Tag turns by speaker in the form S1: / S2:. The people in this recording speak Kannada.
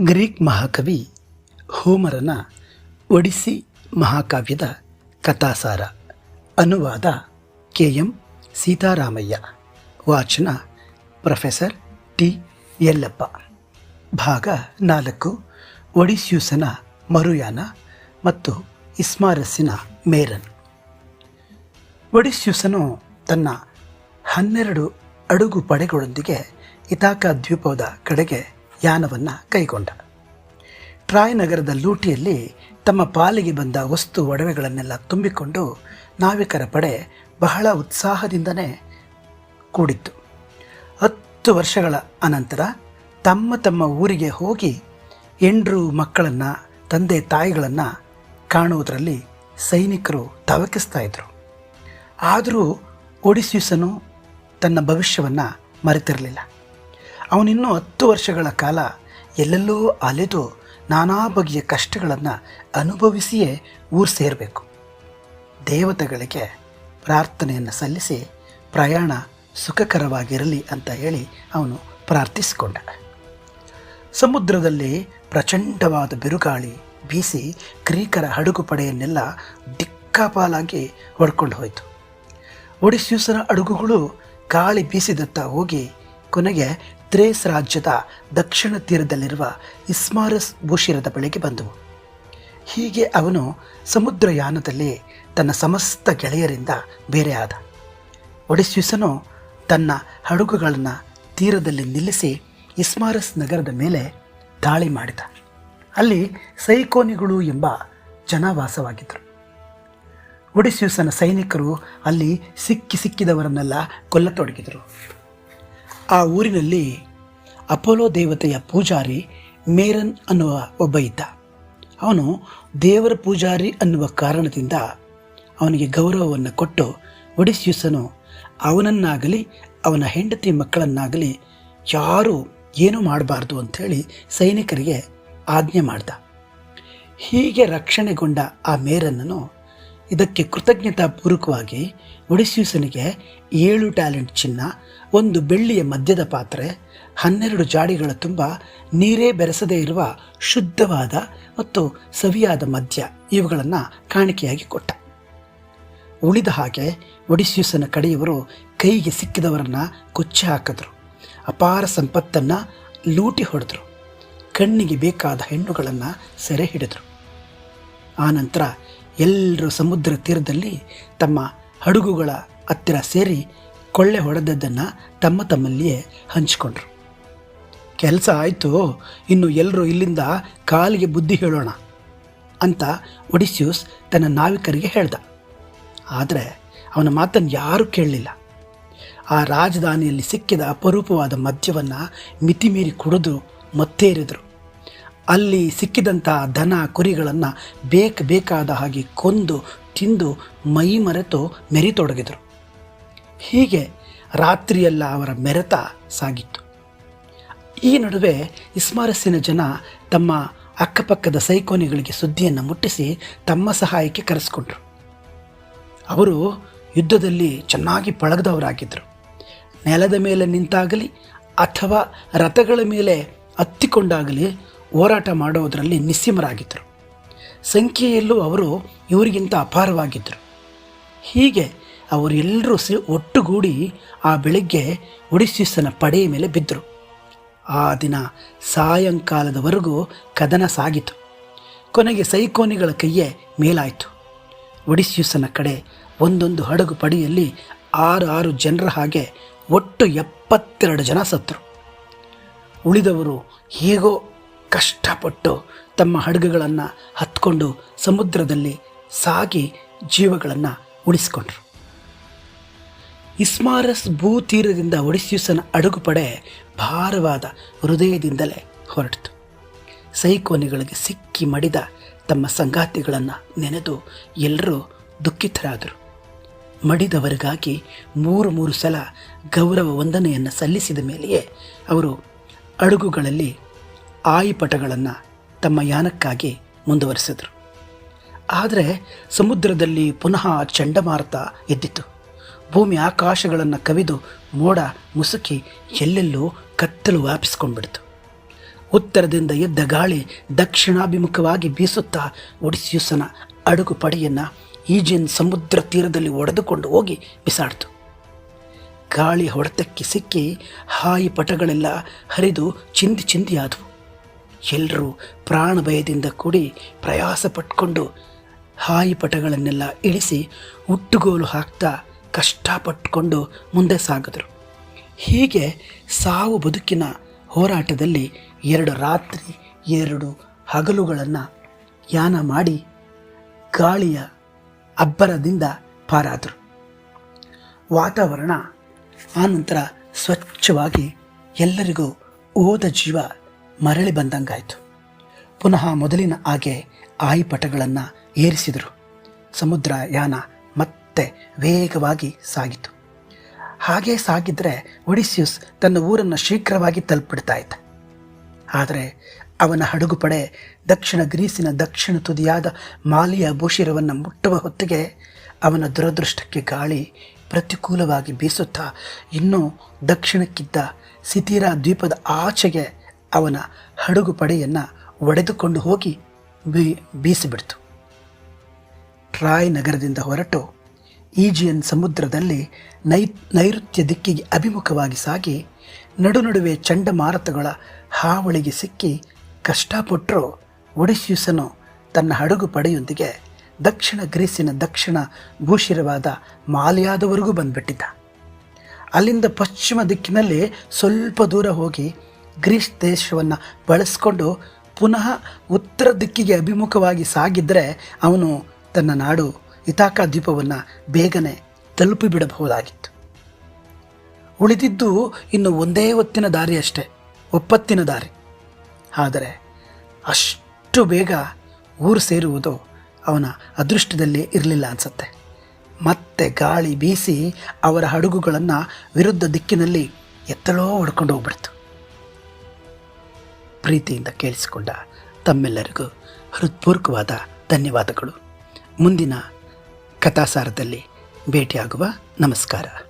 S1: ಗ್ರೀಕ್ ಮಹಾಕವಿ ಹೋಮರನ ಒಡಿಸಿ ಮಹಾಕಾವ್ಯದ ಕಥಾಸಾರ. ಅನುವಾದ ಕೆ ಎಂ ಸೀತಾರಾಮಯ್ಯ. ವಾಚನ ಪ್ರೊಫೆಸರ್ ಟಿ ಯಲ್ಲಪ್ಪ. ಭಾಗ ನಾಲ್ಕು, ಒಡಿಸ್ಯೂಸನ ಮರುಯಾನ ಮತ್ತು ಇಸ್ಮಾರಸ್ಸಿನ ಮೇರನ್. ಒಡಿಸ್ಯೂಸನು ತನ್ನ ಹನ್ನೆರಡು ಅಡುಗು ಪಡೆಗಳೊಂದಿಗೆ ಇತಾಕ ದ್ವೀಪದ ಕಡೆಗೆ ಯಾನವನ್ನು ಕೈಗೊಂಡ. ಟ್ರಾಯ್ ನಗರದ ಲೂಟಿಯಲ್ಲಿ ತಮ್ಮ ಪಾಲಿಗೆ ಬಂದ ವಸ್ತು ಒಡವೆಗಳನ್ನೆಲ್ಲ ತುಂಬಿಕೊಂಡು ನಾವಿಕರ ಪಡೆ ಬಹಳ ಉತ್ಸಾಹದಿಂದನೇ ಕೂಡಿತ್ತು. ಹತ್ತು ವರ್ಷಗಳ ಅನಂತರ ತಮ್ಮ ತಮ್ಮ ಊರಿಗೆ ಹೋಗಿ ಎಂಡ್ರು ಮಕ್ಕಳನ್ನು, ತಂದೆ ತಾಯಿಗಳನ್ನು ಕಾಣುವುದರಲ್ಲಿ ಸೈನಿಕರು ತವಕಿಸ್ತಾ ಇದ್ದರು ಆದರೂ ಒಡಿಸ್ಯೂಸನು ತನ್ನ ಭವಿಷ್ಯವನ್ನು ಮರೆತಿರಲಿಲ್ಲ. ಅವನಿನ್ನೂ ಹತ್ತು ವರ್ಷಗಳ ಕಾಲ ಎಲ್ಲೆಲ್ಲೋ ಅಲೆದು ನಾನಾ ಬಗೆಯ ಕಷ್ಟಗಳನ್ನು ಅನುಭವಿಸಿಯೇ ಊರು ಸೇರಬೇಕು. ದೇವತೆಗಳಿಗೆ ಪ್ರಾರ್ಥನೆಯನ್ನು ಸಲ್ಲಿಸಿ ಪ್ರಯಾಣ ಸುಖಕರವಾಗಿರಲಿ ಅಂತ ಹೇಳಿ ಅವನು ಪ್ರಾರ್ಥಿಸಿಕೊಂಡ. ಸಮುದ್ರದಲ್ಲಿ ಪ್ರಚಂಡವಾದ ಬಿರುಗಾಳಿ ಬೀಸಿ ಗ್ರೀಕರ ಹಡಗು ಪಡೆಯನ್ನೆಲ್ಲ ದಿಕ್ಕಾಪಾಲಾಗಿ ಹೊಡ್ಕೊಂಡು ಹೋಯಿತು. ಒಡಿಸ್ಯೂಸನ ಹಡಗುಗಳು ಗಾಳಿ ಬೀಸಿದತ್ತ ಹೋಗಿ ಕೊನೆಗೆ ಥ್ರೇಸ್ ರಾಜ್ಯದ ದಕ್ಷಿಣ ತೀರದಲ್ಲಿರುವ ಇಸ್ಮಾರಸ್ ಭೂಶಿರದ ಬಳಿಗೆ ಬಂದವು ಹೀಗೆ ಅವನು ಸಮುದ್ರಯಾನದಲ್ಲಿ ತನ್ನ ಸಮಸ್ತ ಗೆಳೆಯರಿಂದ ಬೇರೆ ಆದ ಒಡಿಸ್ಯೂಸನು ತನ್ನ ಹಡಗುಗಳನ್ನು ತೀರದಲ್ಲಿ ನಿಲ್ಲಿಸಿ ಇಸ್ಮಾರಸ್ ನಗರದ ಮೇಲೆ ದಾಳಿ ಮಾಡಿದ. ಅಲ್ಲಿ ಸೈಕೋನಿಗಳು ಎಂಬ ಜನವಾಸವಾಗಿದ್ದರು. ಒಡಿಸ್ಯೂಸನ ಸೈನಿಕರು ಅಲ್ಲಿ ಸಿಕ್ಕಿ ಸಿಕ್ಕಿದವರನ್ನೆಲ್ಲ ಕೊಲ್ಲತೊಡಗಿದರು. ಆ ಊರಿನಲ್ಲಿ ಅಪೋಲೋ ದೇವತೆಯ ಪೂಜಾರಿ ಮೇರನ್ ಅನ್ನುವ ಒಬ್ಬ ಇದ್ದ. ಅವನು ದೇವರ ಪೂಜಾರಿ ಅನ್ನುವ ಕಾರಣದಿಂದ ಅವನಿಗೆ ಗೌರವವನ್ನು ಕೊಟ್ಟು ಒಡಿಸ್ಯೂಸನು ಅವನನ್ನಾಗಲಿ ಅವನ ಹೆಂಡತಿ ಮಕ್ಕಳನ್ನಾಗಲಿ ಯಾರೂ ಏನೂ ಮಾಡಬಾರ್ದು ಅಂಥೇಳಿ ಸೈನಿಕರಿಗೆ ಆಜ್ಞೆ ಮಾಡ್ದ. ಹೀಗೆ ರಕ್ಷಣೆಗೊಂಡ ಆ ಮೇರನ್ನನು ಇದಕ್ಕೆ ಕೃತಜ್ಞತಾಪೂರ್ವಕವಾಗಿ ಒಡಿಸ್ಯೂಸನಿಗೆ ಏಳು ಟ್ಯಾಲೆಂಟ್ ಚಿನ್ನ, ಒಂದು ಬೆಳ್ಳಿಯ ಮದ್ಯದ ಪಾತ್ರೆ, ಹನ್ನೆರಡು ಜಾಡಿಗಳ ತುಂಬ ನೀರೇ ಬೆರೆಸದೇ ಇರುವ ಶುದ್ಧವಾದ ಮತ್ತು ಸವಿಯಾದ ಮದ್ಯ ಇವುಗಳನ್ನು ಕಾಣಿಕೆಯಾಗಿ ಕೊಟ್ಟ. ಉಳಿದ ಹಾಗೆ ಒಡಿಸ್ಯೂಸನ ಕಡೆಯವರು ಕೈಗೆ ಸಿಕ್ಕಿದವರನ್ನು ಕೊಚ್ಚಿ ಹಾಕಿದ್ರು. ಅಪಾರ ಸಂಪತ್ತನ್ನು ಲೂಟಿ ಹೊಡೆದ್ರು. ಕಣ್ಣಿಗೆ ಬೇಕಾದ ಹೆಣ್ಣುಗಳನ್ನು ಸೆರೆ ಹಿಡಿದರು. ಆನಂತರ ಎಲ್ಲರೂ ಸಮುದ್ರ ತೀರದಲ್ಲಿ ತಮ್ಮ ಹಡಗುಗಳ ಹತ್ತಿರ ಸೇರಿ ಕೊಳ್ಳೆ ಹೊಡೆದದ್ದನ್ನು ತಮ್ಮ ತಮ್ಮಲ್ಲಿಯೇ ಹಂಚಿಕೊಂಡ್ರು. ಕೆಲಸ ಆಯಿತು, ಇನ್ನು ಎಲ್ಲರೂ ಇಲ್ಲಿಂದ ಕಾಲಿಗೆ ಬುದ್ಧಿ ಹೇಳೋಣ ಅಂತ ಒಡಿಸ್ಯೂಸ್ ತನ್ನ ನಾವಿಕರಿಗೆ ಹೇಳ್ದ. ಆದರೆ ಅವನ ಮಾತನ್ನು ಯಾರೂ ಕೇಳಲಿಲ್ಲ. ಆ ರಾಜಧಾನಿಯಲ್ಲಿ ಸಿಕ್ಕಿದ ಅಪರೂಪವಾದ ಮದ್ಯವನ್ನು ಮಿತಿಮೀರಿ ಕುಡಿದು ಮತ್ತೇರಿದರು. ಅಲ್ಲಿ ಸಿಕ್ಕಿದಂಥ ದನ ಕುರಿಗಳನ್ನು ಬೇಕು ಬೇಕಾದ ಹಾಗೆ ಕೊಂದು, ತಿಂದು ಮೈ ಮರೆತು ಮೆರಿತೊಡಗಿದರು. ಹೀಗೆ ರಾತ್ರಿಯೆಲ್ಲ ಅವರ ಮೆರೆತ ಸಾಗಿತ್ತು. ಈ ನಡುವೆ ಇಸ್ಮಾರಸ್ಸಿನ ಜನ ತಮ್ಮ ಅಕ್ಕಪಕ್ಕದ ಸೈಕೋನಿಗಳಿಗೆ ಸುದ್ದಿಯನ್ನು ಮುಟ್ಟಿಸಿ ತಮ್ಮ ಸಹಾಯಕ್ಕೆ ಕರೆಸ್ಕೊಂಡ್ರು. ಅವರು ಯುದ್ಧದಲ್ಲಿ ಚೆನ್ನಾಗಿ ಪಳಗದವರಾಗಿದ್ದರು ನೆಲದ ಮೇಲೆ ನಿಂತಾಗಲಿ ಅಥವಾ ರಥಗಳ ಮೇಲೆ ಹತ್ತಿಕೊಂಡಾಗಲಿ ಹೋರಾಟ ಮಾಡುವುದರಲ್ಲಿ ನಿಸ್ಸೀಮರಾಗಿದ್ದರು. ಸಂಖ್ಯೆಯಲ್ಲೂ ಅವರು ಇವರಿಗಿಂತ ಅಪಾರವಾಗಿದ್ದರು. ಹೀಗೆ ಅವರೆಲ್ಲರೂ ಸಿ ಒಟ್ಟುಗೂಡಿ ಆ ಬೆಳಿಗ್ಗೆ ಒಡಿಸ್ಯೂಸನ ಪಡೆಯ ಮೇಲೆ ಬಿದ್ದರು. ಆ ದಿನ ಸಾಯಂಕಾಲದವರೆಗೂ ಕದನ ಸಾಗಿತು. ಕೊನೆಗೆ ಸೈಕೋನಿಗಳ ಕೈಯೇ ಮೇಲಾಯಿತು. ಒಡಿಸ್ಯೂಸನ ಕಡೆ ಒಂದೊಂದು ಹಡಗು ಪಡೆಯಲ್ಲಿ ಆರು ಆರು ಜನರ ಹಾಗೆ ಒಟ್ಟು ಎಪ್ಪತ್ತೆರಡು ಜನ ಸತ್ತರು. ಉಳಿದವರು ಹೇಗೋ ಕಷ್ಟಪಟ್ಟು ತಮ್ಮ ಹಡಗುಗಳನ್ನು ಹತ್ಕೊಂಡು ಸಮುದ್ರದಲ್ಲಿ ಸಾಗಿ ಜೀವಗಳನ್ನು ಉಳಿಸಿಕೊಂಡ್ರು. ಇಸ್ಮಾರಸ್ ಭೂತೀರದಿಂದ ಒಡಿಸ್ಯೂಸನ ಅಡುಗು ಪಡೆ ಭಾರವಾದ ಹೃದಯದಿಂದಲೇ ಹೊರಟಿತು ಸೈಕೋನಿಗಳಿಗೆ ಸಿಕ್ಕಿ ಮಡಿದ ತಮ್ಮ ಸಂಗಾತಿಗಳನ್ನು ನೆನೆದು ಎಲ್ಲರೂ ದುಃಖಿತರಾದರು. ಮಡಿದವರಿಗಾಗಿ ಮೂರು ಮೂರು ಸಲ ಗೌರವ ವಂದನೆಯನ್ನು ಸಲ್ಲಿಸಿದ ಮೇಲೆಯೇ ಅವರು ಅಡುಗುಗಳಲ್ಲಿ ಆಯಿಪಟಗಳನ್ನು ತಮ್ಮ ಯಾನಕ್ಕಾಗಿ ಮುಂದುವರಿಸಿದರು. ಆದರೆ ಸಮುದ್ರದಲ್ಲಿ ಪುನಃ ಚಂಡಮಾರುತ ಎದ್ದಿತು ಭೂಮಿ ಆಕಾಶಗಳನ್ನು ಕವಿದು ಮೋಡ ಮುಸುಕಿ ಎಲ್ಲೆಲ್ಲೋ ಕತ್ತಲು ವ್ಯಾಪಿಸ್ಕೊಂಡ್ಬಿಡ್ತು. ಉತ್ತರದಿಂದ ಎದ್ದ ಗಾಳಿ ದಕ್ಷಿಣಾಭಿಮುಖವಾಗಿ ಬೀಸುತ್ತಾ ಒಡಿಸ್ಯೂಸನ ಅಡುಗು ಪಡೆಯನ್ನು ಈಜಿನ್ ಸಮುದ್ರ ತೀರದಲ್ಲಿ ಒಡೆದುಕೊಂಡು ಹೋಗಿ ಬಿಸಾಡ್ತು. ಗಾಳಿ ಹೊಡೆತಕ್ಕೆ ಸಿಕ್ಕಿ ಹಾಯಿ ಪಟಗಳೆಲ್ಲ ಹರಿದು ಚಿಂದಿ ಚಿಂದಿಯಾದವು ಎಲ್ಲರೂ ಪ್ರಾಣ ಭಯದಿಂದ ಕೂಡಿ ಪ್ರಯಾಸ ಪಟ್ಕೊಂಡು ಹಾಯಿ ಪಟಗಳನ್ನೆಲ್ಲ ಇಳಿಸಿ ಹುಟ್ಟುಗೋಲು ಹಾಕ್ತಾ ಕಷ್ಟಪಟ್ಟುಕೊಂಡು ಮುಂದೆ ಸಾಗಿದ್ರು. ಹೀಗೆ ಸಾವು ಬದುಕಿನ ಹೋರಾಟದಲ್ಲಿ ಎರಡು ರಾತ್ರಿ, ಎರಡು ಹಗಲುಗಳನ್ನು ಯಾನ ಮಾಡಿ ಗಾಳಿಯ ಅಬ್ಬರದಿಂದ ಪಾರಾದರು. ವಾತಾವರಣ ಆನಂತರ ಸ್ವಚ್ಛವಾಗಿ ಎಲ್ಲರಿಗೂ ಓದ ಜೀವ ಮರಳಿ ಬಂದಂಗಾಯಿತು. ಪುನಃ ಮೊದಲಿನ ಹಾಗೆ ಆಯಿಪಟಗಳನ್ನು ಏರಿಸಿದರು. ಸಮುದ್ರ ಯಾನ ಮತ್ತೆ ವೇಗವಾಗಿ ಸಾಗಿತು. ಹಾಗೆ ಸಾಗಿದ್ರೆ ಒಡಿಸ್ಯೂಸ್ ತನ್ನ ಊರನ್ನು ಶೀಘ್ರವಾಗಿ ತಲುಪಿಡ್ತಾ ಇದ್ದ. ಆದರೆ ಅವನ ಹಡಗು ಪಡೆ ದಕ್ಷಿಣ ಗ್ರೀಸಿನ ದಕ್ಷಿಣ ತುದಿಯಾದ ಮಾಲಿಯ ಭೂಶಿರವನ್ನು ಮುಟ್ಟುವ ಹೊತ್ತಿಗೆ ಅವನ ದುರದೃಷ್ಟಕ್ಕೆ ಗಾಳಿ ಪ್ರತಿಕೂಲವಾಗಿ ಬೀಸುತ್ತಾ ಇನ್ನೂ ದಕ್ಷಿಣಕ್ಕಿದ್ದ ಸಿತೀರಾ ದ್ವೀಪದ ಆಚೆಗೆ ಅವನ ಹಡಗು ಪಡೆಯನ್ನು ಒಡೆದುಕೊಂಡು ಹೋಗಿ ಬೀ, ಬೀಸಿಬಿಡ್ತು. ಟ್ರಾಯ್ ನಗರದಿಂದ ಹೊರಟು ಈಜಿಯನ್ ಸಮುದ್ರದಲ್ಲಿ ನೈ, ನೈಋತ್ಯ ದಿಕ್ಕಿಗೆ ಅಭಿಮುಖವಾಗಿ ಸಾಗಿ ನಡುನಡುವೆ ಚಂಡಮಾರುತಗಳ ಹಾವಳಿಗೆ ಸಿಕ್ಕಿ ಕಷ್ಟಪಟ್ಟರೂ ಒಡಿಸ್ಯೂಸನು ತನ್ನ ಹಡಗು ಪಡೆಯೊಂದಿಗೆ ದಕ್ಷಿಣ ಗ್ರೀಸಿನ ದಕ್ಷಿಣ ಭೂಶಿರವಾದ ಮಾಲಿಯಾದವರೆಗೂ ಬಂದುಬಿಟ್ಟಿದ್ದ. ಅಲ್ಲಿಂದ ಪಶ್ಚಿಮ ದಿಕ್ಕಿನಲ್ಲಿ ಸ್ವಲ್ಪ ದೂರ ಹೋಗಿ ಗ್ರೀಸ್ ದೇಶವನ್ನು ಬಳಸ್ಕೊಂಡು ಪುನಃ ಉತ್ತರ ದಿಕ್ಕಿಗೆ ಅಭಿಮುಖವಾಗಿ ಸಾಗಿದ್ದರೆ ಅವನು ತನ್ನ ನಾಡು ಇತಾಕ ದ್ವೀಪವನ್ನು ಬೇಗನೆ ತಲುಪಿಬಿಡಬಹುದಾಗಿತ್ತು ಉಳಿದಿದ್ದು ಇನ್ನು ಒಂದೇ ಹೊತ್ತಿನ ದಾರಿ ಅಷ್ಟೇ, ಒಪ್ಪತ್ತಿನ ದಾರಿ. ಆದರೆ ಅಷ್ಟು ಬೇಗ ಊರು ಸೇರುವುದು ಅವನ ಅದೃಷ್ಟದಲ್ಲಿ ಇರಲಿಲ್ಲ ಅನಿಸುತ್ತೆ. ಮತ್ತೆ ಗಾಳಿ ಬೀಸಿ ಅವರ ಹಡಗುಗಳನ್ನು ವಿರುದ್ಧ ದಿಕ್ಕಿನಲ್ಲಿ ಎತ್ತಲೋ ಹೊಡ್ಕೊಂಡು ಹೋಗ್ಬಿಡ್ತು. ಪ್ರೀತಿಯಿಂದ ಕೇಳಿಸಿಕೊಂಡ ತಮ್ಮೆಲ್ಲರಿಗೂ ಹೃತ್ಪೂರ್ವಕವಾದ ಧನ್ಯವಾದಗಳು. ಮುಂದಿನ ಕಥಾಸಾರದಲ್ಲಿ ಭೇಟಿಯಾಗುವ ನಮಸ್ಕಾರ.